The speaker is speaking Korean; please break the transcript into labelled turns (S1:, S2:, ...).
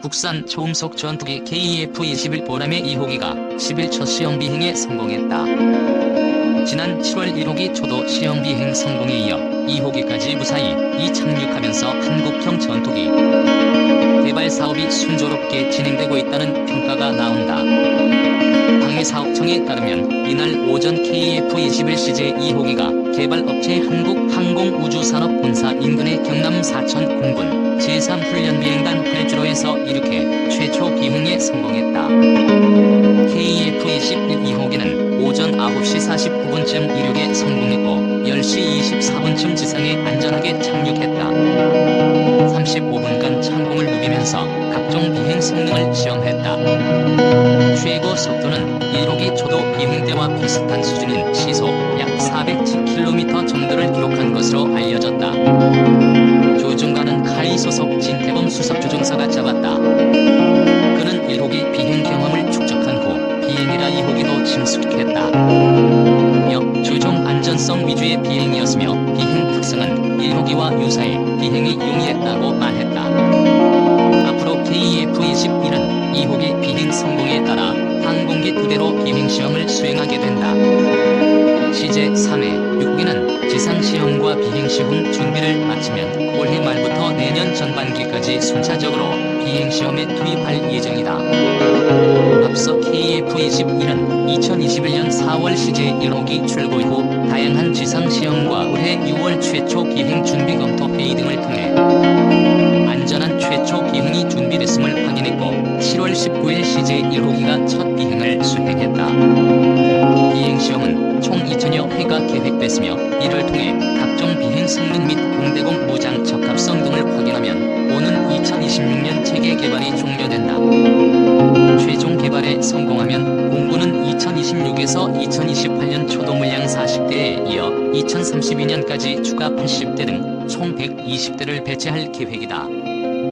S1: 국산 초음속 전투기 KF-21 보람의 2호기가 10일 첫 시험 비행에 성공했다. 지난 7월 1호기 초도 시험 비행 성공에 이어 2호기까지 무사히 이착륙하면서 한국형 전투기 개발 사업이 순조롭게 진행되고 있다는 평가가 나온다. 방위사업청에 따르면 이날 오전 KF-21CJ 2호기가 개발업체 한국항공우주산업본사 인근의 경남 사천 공군 제3훈련비행단 활주로 에서 이륙해 최초 비행에 성공했다. KF-21 2호기는 오전 9시 49분쯤 이륙에 성공했고 10시 24분쯤 지상에 안전하게 착륙했다. 35분간 창공을 누비면서 각종 비행 성능을 시험했다. 최고 속도는 1호기 초도 비행 때와 비슷한 수준인 시속 소속 진태범 수석 조종사가 잡았다. 그는 1호기 비행 경험을 축적한 후 비행이라 2호기도 침수했다. 역 조종 안전성 위주의 비행이었으며 비행 특성은 1호기와 유사해 비행이 용이했다고 말했다. 앞으로 KF-21은 2호기 비행 성공에 따라 항공기 두 대로 비행 시험을 수행하게 된다. 전반기까지 순차적으로 비행 시험에 투입할 예정이다. 앞서 KF-21은 2021년 4월 시제 1호기 출고 후 다양한 지상 시험과 올해 6월 최초 비행 준비 검토 회의 등을 통해 안전한 최초 비행이 준비됐음을 확인했고 7월 19일 CJ 1호기가 첫 비행을 수행했다. 비행 시험은 총 2천여 회가 계획됐으며 이를 통해 각종 비행 성능 및 공대공 무장 2028년 초도 물량 40대에 이어 2032년까지 추가 80대 등 총 120대를 배치할 계획이다.